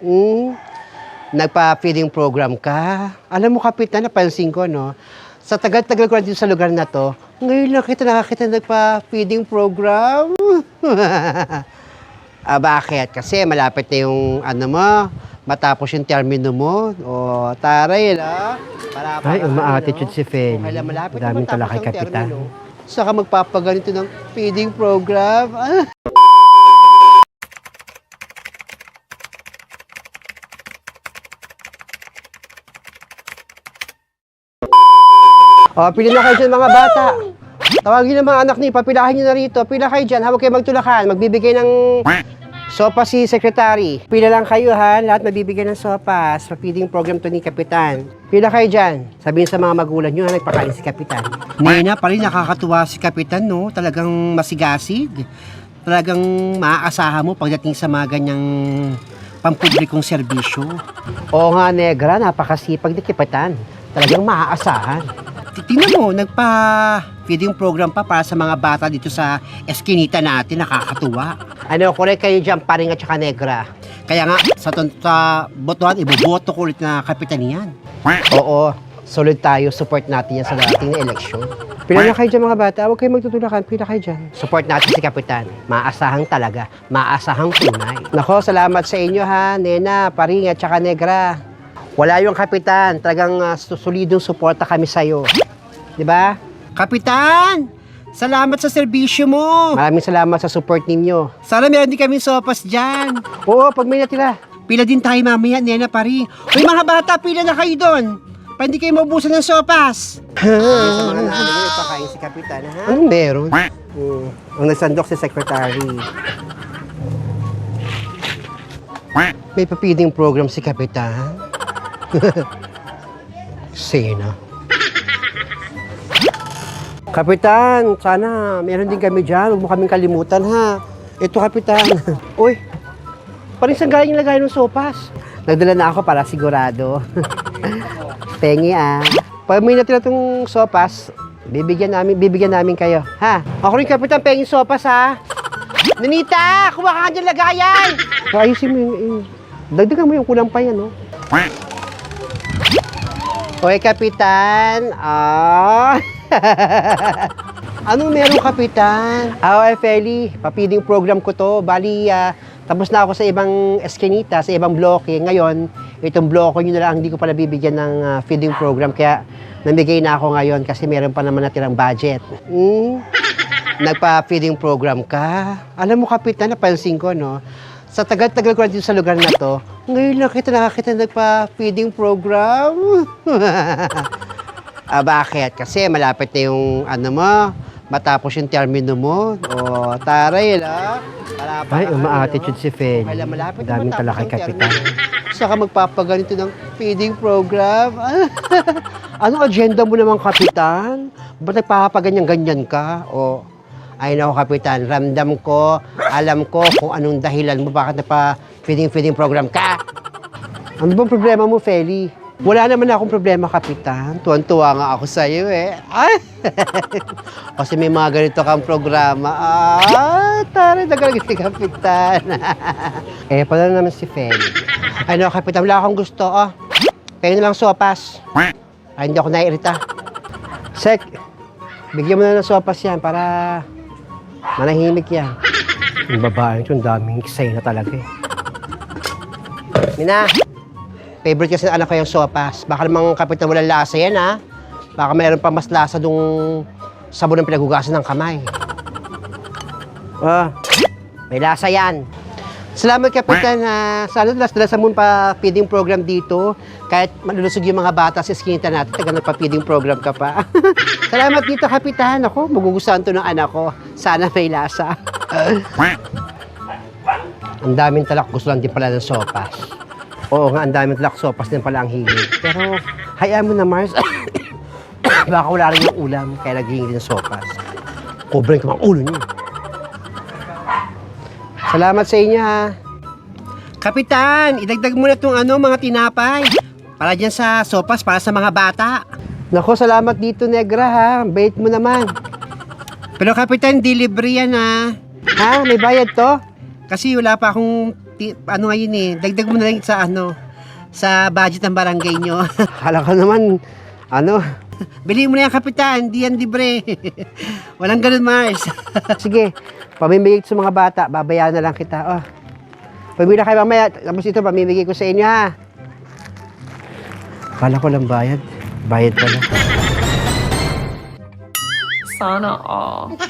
Hmm, nagpa-feeding program ka. Alam mo, Kapitan, napansin ko, no? Sa tagal-tagal ko dito sa lugar na to, ngayon lang kita nakakita nagpa-feeding program. ah, bakit? Kasi malapit na yung, ano mo, matapos yung termino mo. O, taray, na. Para, Ay, uma-attitude si Feli. Kailan malapit Daming na matapos tala kay ang Kapitan. termino. Saka magpapaganito ng feeding program. Ah. O, pili na kayo dyan mga bata. Tawagin ng mga anak ni, papilahin nyo na rito. Pila kayo dyan, hawag kayo magtulakan. Magbibigay ng sopa si secretary. Pila lang kayo ha, lahat mabibigay ng sopas. Feeding program to ni Kapitan. Pila kayo dyan. Sabihin sa mga magulang nyo, ha, nagpakain si Kapitan. Nena, pa rin nakakatuwa si Kapitan, no? Talagang masigasig. Talagang maaasahan mo pagdating sa mga ganyang pampublikong serbisyo. Oo nga, Negra, napakasipag ni Kapitan. Talagang maaasahan. Tingnan mo, nagpa-feeding program pa para sa mga bata dito sa eskinita natin, nakakatuwa. Ano, correct kayo dyan, paring at saka negra. Kaya nga, sa, sa botohan, iboboto ko ulit na kapitan yan. Oo, solid tayo, support natin yan sa darating na eleksyon. Pila na kayo dyan mga bata, huwag kayong magtutulakan, pila kayo dyan. Support natin si Kapitan. Maasahang talaga, maasahang tunay. Nako, salamat sa inyo ha, Nena, Paring at saka Negra. Wala yung kapitan. Talagang uh, solidong suporta kami sa'yo. Di ba? Kapitan! Salamat sa serbisyo mo! Maraming salamat sa support ninyo. Sana meron din kami sopas dyan. Oo, pag may natira. Pila din tayo mamaya, nena pari. Uy mga bata, pila na kayo doon. Pa hindi kayo maubusan ng sopas. sa mga namin, ipakain si Kapitan, ha? Anong meron? Hmm, ang nagsandok si Secretary. May papiding program si Kapitan. Sino? Kapitan, sana meron din kami dyan. Huwag mo kaming kalimutan, ha? Ito, Kapitan. Uy, parang saan galing lagay ng sopas? Nagdala na ako para sigurado. Pengi, ah. Pag may natira tong sopas, bibigyan namin, bibigyan namin kayo. Ha? Ako rin, Kapitan, pengi sopas, ha? Nanita, kuha ka nga dyan lagayan! Ayusin mo yung, yung- dagdagan mo yung kulang pa yan, no? Hoy, Kapitan. Ah. ano meron, Kapitan? Ah, oh, Feli, papiding program ko to. Bali, ah, tapos na ako sa ibang eskinita, sa ibang bloke. Ngayon, itong bloke nyo na lang, hindi ko pala bibigyan ng ah, feeding program. Kaya, namigay na ako ngayon kasi meron pa naman natirang budget. Hmm? Nagpa-feeding program ka? Alam mo, Kapitan, napansin ko, no? Sa tagal-tagal ko dito sa lugar na to, ngayon lang kita nakakita nagpa-feeding program. ah, bakit? Kasi malapit na yung, ano mo, matapos yung termino mo. O, taray, la. Para pa Ay, uma-attitude si Feli. Kailan malapit na Daming matapos tala kay ang Kapitan. termino. Saka magpapaganito ng feeding program. Anong agenda mo naman, Kapitan? Ba't nagpapaganyan-ganyan ka? O, ay nako, Kapitan, ramdam ko, alam ko kung anong dahilan mo, bakit nagpa feeding-feeding program ka. Ano bang problema mo, Feli? Wala naman akong problema, Kapitan. Tuwan-tuwa nga ako sa iyo eh. Ay! Kasi may mga ganito kang programa. Ah, taray na ganito si Kapitan. eh, pala naman si Feli. Ano, Kapitan, wala akong gusto. Oh. Kaya na lang sopas. Ay, hindi ako naiirita. Sek, bigyan mo na ng sopas yan para manahimik yan. Yung babae ito, ang daming kisay na talaga eh. Mina, favorite kasi ng anak ko yung sopas. Baka namang kapitan walang lasa yan, ha? Baka mayroon pa mas lasa dung sabon ng pinaghugasan ng kamay. Ah, may lasa yan. Salamat, Kapitan. ha. sana dalas-dalas mo pa feeding program dito. Kahit malulusog yung mga bata sa eskinita natin, taga nagpa-feeding program ka pa. Salamat dito, Kapitan. Ako, magugustuhan to ng anak ko. Sana may lasa. ang daming talak. Gusto lang din pala ng sopas. Oo nga, ang daming talak. Sopas din pala ang hilig. Pero, hayaan mo na, Mars. Baka wala rin yung ulam, kaya naghihingi ng sopas. Kubrain ko ang ulo niyo. Salamat sa inyo, ha. Kapitan, idagdag mo na itong ano, mga tinapay. Para dyan sa sopas, para sa mga bata. Nako, salamat dito, Negra, ha. Bait mo naman. Pero Kapitan, delivery yan, ha. Ha? May bayad to? Kasi wala pa akong ano ngayon eh, dagdag mo na lang sa ano, sa budget ng barangay nyo. Kala ko naman, ano, bili mo na yan kapitan, di yan libre. Walang ganun Mars. Sige, pamimigay sa mga bata, babayaran na lang kita. Oh. Pamila kayo mamaya, tapos ito pamimigay ko sa inyo ha. Kala ko lang bayad. Bayad pala. Sana all.